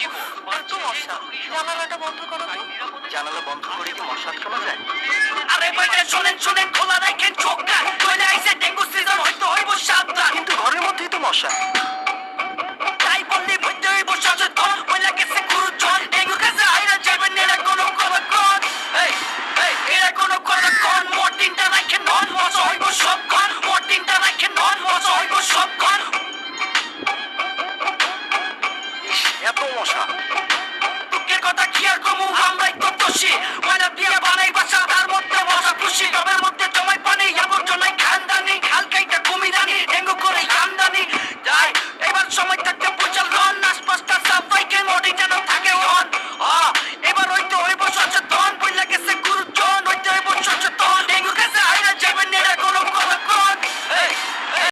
জীবন কত মশা। জানালাটা বন্ধ করো তো। জানালা বন্ধ করে কি মশা শোনা যায়? আরে বাইরে শোনেন শোনেন খোলা রাখেন চোখটা চলে আইছে ডেঙ্গু সিজন হয়তো হইব সাতটা কিন্তু ঘরের মধ্যেই তো মশা। propulsion.